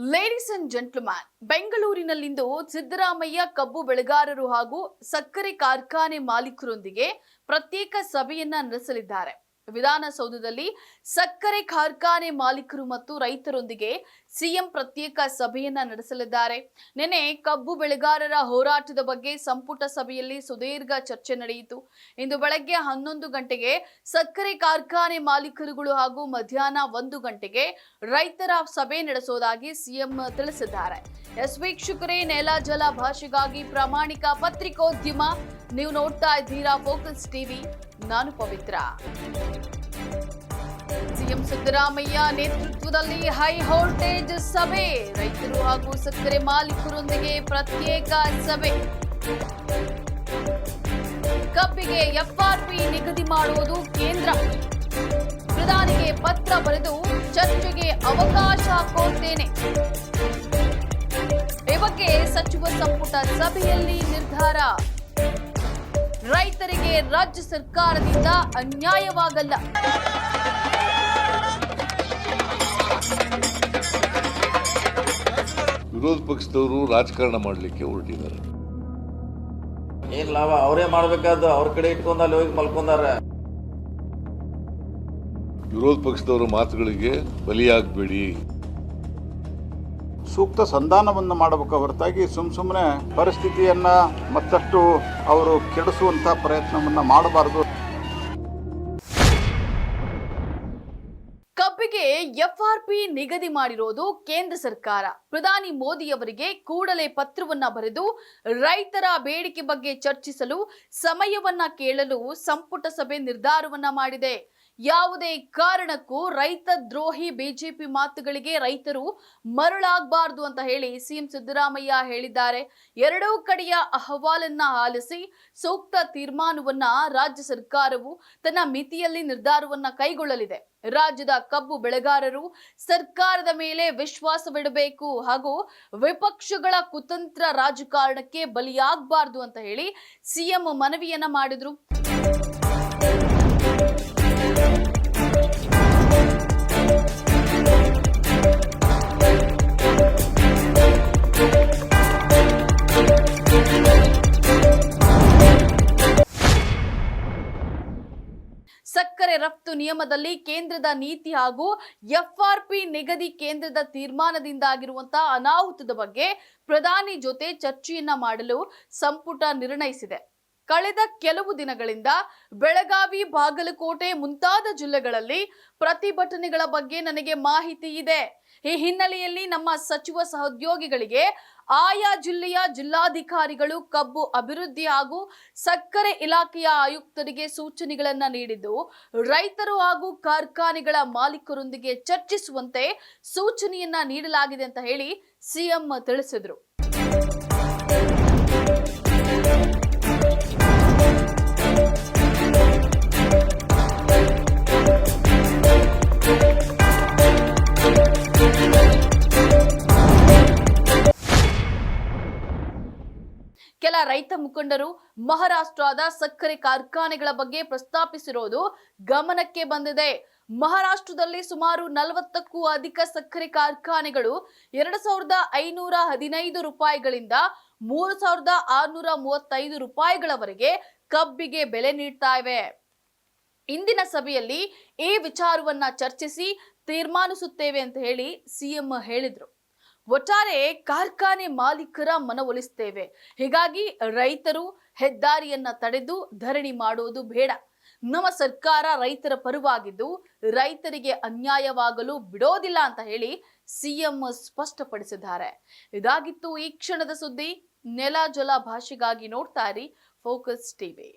Ladies and gentleman ಬೆಂಗಳೂರಿನಲ್ಲಿಂದು ಸಿದ್ದರಾಮಯ್ಯ ಕಬ್ಬು ಬೆಳೆಗಾರರು ಹಾಗೂ ಸಕ್ಕರೆ ಕಾರ್ಖಾನೆ ಮಾಲೀಕರೊಂದಿಗೆ ಪ್ರತ್ಯೇಕ ಸಭೆಯನ್ನ ನಡೆಸಲಿದ್ದಾರೆ. ವಿಧಾನಸೌಧದಲ್ಲಿ ಸಕ್ಕರೆ ಕಾರ್ಖಾನೆ ಮಾಲೀಕರು ಮತ್ತು ರೈತರೊಂದಿಗೆ ಸಿಎಂ ಪ್ರತ್ಯೇಕ ಸಭೆಯನ್ನ ನಡೆಸಲಿದ್ದಾರೆ. ನಿನ್ನೆ ಕಬ್ಬು ಬೆಳೆಗಾರರ ಹೋರಾಟದ ಬಗ್ಗೆ ಸಂಪುಟ ಸಭೆಯಲ್ಲಿ ಸುದೀರ್ಘ ಚರ್ಚೆ ನಡೆಯಿತು. ಇಂದು ಬೆಳಗ್ಗೆ ಹನ್ನೊಂದು ಗಂಟೆಗೆ ಸಕ್ಕರೆ ಕಾರ್ಖಾನೆ ಮಾಲೀಕರುಗಳು ಹಾಗೂ ಮಧ್ಯಾಹ್ನ ಒಂದು ಗಂಟೆಗೆ ರೈತರ ಸಭೆ ನಡೆಸೋದಾಗಿ ಸಿಎಂ ತಿಳಿಸಿದ್ದಾರೆ. ಎಸ್ ವೀಕ್ಷಕರೇ ನೆಲ ಜಲ ಭಾಷೆಗಾಗಿ ಪ್ರಾಮಾಣಿಕ ಪತ್ರಿಕೋದ್ಯಮ. ನೀವು ನೋಡ್ತಾ ಇದ್ದೀರಾ ಫೋಕಸ್ ಟಿವಿ. ನಾನು ಪವಿತ್ರ. ಸಿಎಂ ಸಿದ್ದರಾಮಯ್ಯ ನೇತೃತ್ವದಲ್ಲಿ ಹೈ ವೋಲ್ಟೇಜ್ ಸಭೆ. ರೈತರು ಹಾಗೂ ಸಕ್ಕರೆ ಮಾಲೀಕರೊಂದಿಗೆ ಪ್ರತ್ಯೇಕ ಸಭೆ. ಕಬ್ಬಿಗೆ ಎಫ್ಆರ್ಪಿ ನಿಗದಿ ಮಾಡುವುದು ಕೇಂದ್ರ. ಪ್ರಧಾನಿಗೆ ಪತ್ರ ಬರೆದು ಚರ್ಚೆಗೆ ಅವಕಾಶ ಕೋರ್ತೇನೆ ಈ ಬಗ್ಗೆ ಸಚಿವ ಸಂಪುಟ ಸಭೆಯಲ್ಲಿ ನಿರ್ಧಾರ. ರೈತರಿಗೆ ರಾಜ್ಯ ಸರ್ಕಾರದಿಂದ ಅನ್ಯಾಯವಾಗಲ್ಲ. ವಿರೋಧ ಪಕ್ಷದವರು ರಾಜಕಾರಣ ಮಾಡಲಿಕ್ಕೆ ಹೊರಟಿದ್ದಾರೆ. ಏನ್ ಲಾಭ? ಅವರೇ ಮಾಡ್ಬೇಕಾದ್ದು ಅವ್ರ ಕಡೆ ಇಟ್ಕೊಂಡು ಅಲ್ಲಿ ಹೋಗಿ ಮಲ್ಕೊಂಡಾರ. ವಿರೋಧ ಪಕ್ಷದವರ ಮಾತುಗಳಿಗೆ ಬಲಿಯಾಗಬೇಡಿ. ಸೂಕ್ತ ಸಂಧಾನವನ್ನು ಮಾಡಬೇಕು ಹೊರತಾಗಿ ಸುಮ್ ಸುಮ್ಮನೆ ಪರಿಸ್ಥಿತಿಯನ್ನ ಮತ್ತಷ್ಟು ಅವರು ಕೆಡಿಸುವಂತ ಪ್ರಯತ್ನವನ್ನ ಮಾಡಬಾರದು. ಕಬ್ಬಿಗೆ ಎಫ್ಆರ್ಪಿ ನಿಗದಿ ಮಾಡಿರೋದು ಕೇಂದ್ರ ಸರ್ಕಾರ. ಪ್ರಧಾನಿ ಮೋದಿ ಅವರಿಗೆ ಕೂಡಲೇ ಪತ್ರವನ್ನ ಬರೆದು ರೈತರ ಬೇಡಿಕೆ ಬಗ್ಗೆ ಚರ್ಚಿಸಲು ಸಮಯವನ್ನ ಕೇಳಲು ಸಂಪುಟ ಸಭೆ ನಿರ್ಧಾರವನ್ನ ಮಾಡಿದೆ. ಯಾವುದೇ ಕಾರಣಕ್ಕೂ ರೈತ ದ್ರೋಹಿ ಬಿಜೆಪಿ ಮಾತುಗಳಿಗೆ ರೈತರು ಮರಳಾಗಬಾರದು ಅಂತ ಹೇಳಿ ಸಿಎಂ ಸಿದ್ದರಾಮಯ್ಯ ಹೇಳಿದ್ದಾರೆ. ಎರಡೂ ಕಡೆಯ ಅಹವಾಲನ್ನ ಆಲಿಸಿ ಸೂಕ್ತ ತೀರ್ಮಾನವನ್ನ ರಾಜ್ಯ ಸರ್ಕಾರವು ತನ್ನ ಮಿತಿಯಲ್ಲಿ ನಿರ್ಧಾರವನ್ನ ಕೈಗೊಳ್ಳಲಿದೆ. ರಾಜ್ಯದ ಕಬ್ಬು ಬೆಳೆಗಾರರು ಸರ್ಕಾರದ ಮೇಲೆ ವಿಶ್ವಾಸವಿಡಬೇಕು ಹಾಗೂ ವಿಪಕ್ಷಗಳ ಕುತಂತ್ರ ರಾಜಕಾರಣಕ್ಕೆ ಬಲಿಯಾಗಬಾರದು ಅಂತ ಹೇಳಿ ಸಿಎಂ ಮನವಿಯನ್ನ ಮಾಡಿದ್ರು. ರಫ್ತು ನಿಯಮದಲ್ಲಿ ಕೇಂದ್ರದ ನೀತಿ ಹಾಗೂ ಎಫ್ಆರ್ಪಿ ನಿಗದಿ ಕೇಂದ್ರದ ತೀರ್ಮಾನದಿಂದಾಗಿರುವಂತಹ ಅನಾಹುತದ ಬಗ್ಗೆ ಪ್ರಧಾನಿ ಜೊತೆ ಚರ್ಚೆಯನ್ನ ಮಾಡಲು ಸಂಪುಟ ನಿರ್ಣಯಿಸಿದೆ. ಕಳೆದ ಕೆಲವು ದಿನಗಳಿಂದ ಬೆಳಗಾವಿ, ಬಾಗಲಕೋಟೆ ಮುಂತಾದ ಜಿಲ್ಲೆಗಳಲ್ಲಿ ಪ್ರತಿಭಟನೆಗಳ ಬಗ್ಗೆ ನನಗೆ ಮಾಹಿತಿ ಇದೆ. ಈ ಹಿನ್ನೆಲೆಯಲ್ಲಿ ನಮ್ಮ ಸಚಿವ ಸಹೋದ್ಯೋಗಿಗಳಿಗೆ ಆಯಾ ಜಿಲ್ಲೆಯ ಜಿಲ್ಲಾಧಿಕಾರಿಗಳು ಕಬ್ಬು ಅಭಿವೃದ್ಧಿ ಹಾಗೂ ಸಕ್ಕರೆ ಇಲಾಖೆಯ ಆಯುಕ್ತರಿಗೆ ಸೂಚನೆಗಳನ್ನು ನೀಡಿದ್ದು, ರೈತರು ಹಾಗೂ ಕಾರ್ಖಾನೆಗಳ ಮಾಲೀಕರೊಂದಿಗೆ ಚರ್ಚಿಸುವಂತೆ ಸೂಚನೆಯನ್ನ ನೀಡಲಾಗಿದೆ ಅಂತ ಹೇಳಿ ಸಿಎಂ ತಿಳಿಸಿದ್ರು. ಕೆಲ ರೈತ ಮುಖಂಡರು ಮಹಾರಾಷ್ಟ್ರದ ಸಕ್ಕರೆ ಕಾರ್ಖಾನೆಗಳ ಬಗ್ಗೆ ಪ್ರಸ್ತಾಪಿಸಿರೋದು ಗಮನಕ್ಕೆ ಬಂದಿದೆ. ಮಹಾರಾಷ್ಟ್ರದಲ್ಲಿ ಸುಮಾರು ನಲವತ್ತಕ್ಕೂ ಅಧಿಕ ಸಕ್ಕರೆ ಕಾರ್ಖಾನೆಗಳು ಎರಡ್ ಸಾವಿರದ ಐನೂರ ಹದಿನೈದು ರೂಪಾಯಿಗಳಿಂದ ಮೂರು ಸಾವಿರದ ಆರ್ನೂರ ಮೂವತ್ತೈದು ರೂಪಾಯಿಗಳವರೆಗೆ ಕಬ್ಬಿಗೆ ಬೆಲೆ ನೀಡ್ತಾ ಇವೆ. ಇಂದಿನ ಸಭೆಯಲ್ಲಿ ಈ ವಿಚಾರವನ್ನ ಚರ್ಚಿಸಿ ತೀರ್ಮಾನಿಸುತ್ತೇವೆ ಅಂತ ಹೇಳಿ ಸಿಎಂ ಹೇಳಿದ್ರು. ಒಟ್ಟಾರೆ ಕಾರ್ಖಾನೆ ಮಾಲೀಕರ ಮನವೊಲಿಸ್ತೇವೆ. ಹೀಗಾಗಿ ರೈತರು ಹೆದ್ದಾರಿಯನ್ನ ತಡೆದು ಧರಣಿ ಮಾಡುವುದು ಬೇಡ. ನಮ್ಮ ಸರ್ಕಾರ ರೈತರ ಪರವಾಗಿದ್ದು ರೈತರಿಗೆ ಅನ್ಯಾಯವಾಗಲು ಬಿಡೋದಿಲ್ಲ ಅಂತ ಹೇಳಿ ಸಿಎಂ ಸ್ಪಷ್ಟಪಡಿಸಿದ್ದಾರೆ. ಇದಾಗಿತ್ತು ಈ ಕ್ಷಣದ ಸುದ್ದಿ. ನೆಲ ಜಲ ಭಾಷೆಗಾಗಿ ನೋಡ್ತಾ ಇರಿ. Focus TV.